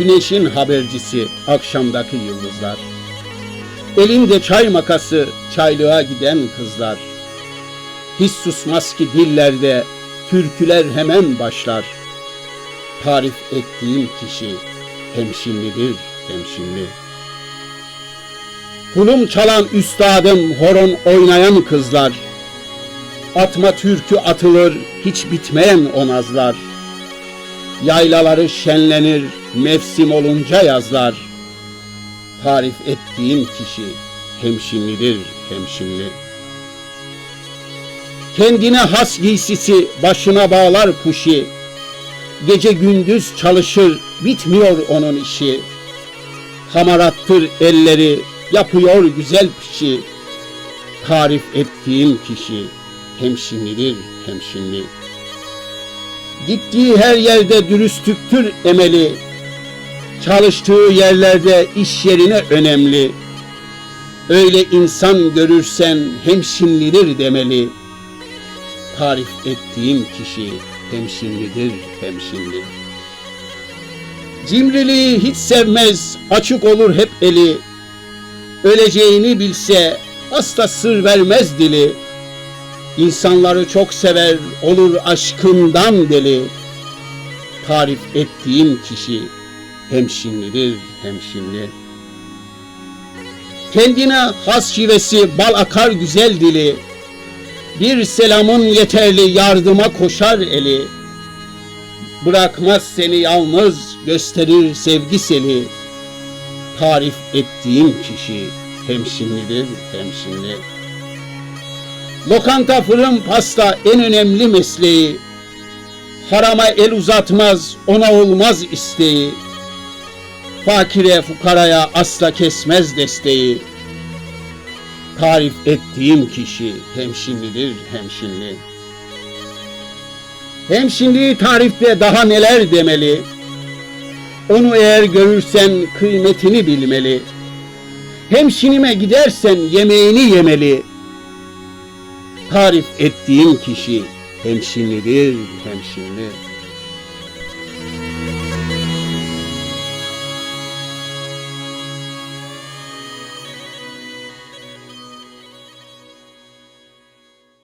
güneşin habercisi akşamdaki yıldızlar. Elinde çay makası çaylığa giden kızlar. Hiç susmaz ki dillerde türküler hemen başlar. Tarif ettiğim kişi hemşinlidir hemşinli. Kulum çalan üstadım horon oynayan kızlar. Atma türkü atılır hiç bitmeyen o nazlar. Yaylaları şenlenir mevsim olunca yazlar. Tarif ettiğim kişi hemşinlidir hemşinli. Kendine has giysisi başına bağlar kuşi. Gece gündüz çalışır bitmiyor onun işi. Hamarattır elleri yapıyor güzel pişi. Tarif ettiğim kişi hemşinlidir hemşinli. Gittiği her yerde dürüstlüktür emeli. Çalıştığı yerlerde iş yerine önemli. Öyle insan görürsen hemşinlidir demeli. Tarif ettiğim kişi hemşinlidir hemşinli. Cimriliği hiç sevmez, açık olur hep eli. Öleceğini bilse asla sır vermez dili. İnsanları çok sever, olur aşkından deli. Tarif ettiğim kişi hemşinlidir hemşinli. Kendine has şivesi, bal akar güzel dili. Bir selamın yeterli yardıma koşar eli. Bırakmaz seni yalnız gösterir sevgi seli. Tarif ettiğim kişi hemşinlidir hemşinli. Lokanta fırın pasta en önemli mesleği. Harama el uzatmaz ona olmaz isteği. Fakire fukaraya asla kesmez desteği. Tarif ettiğim kişi hemşinlidir hemşinli. Hemşinliği tarifte daha neler demeli. Onu eğer görürsen kıymetini bilmeli. Hemşinime gidersen yemeğini yemeli. Tarif ettiğim kişi hemşinlidir hemşinli.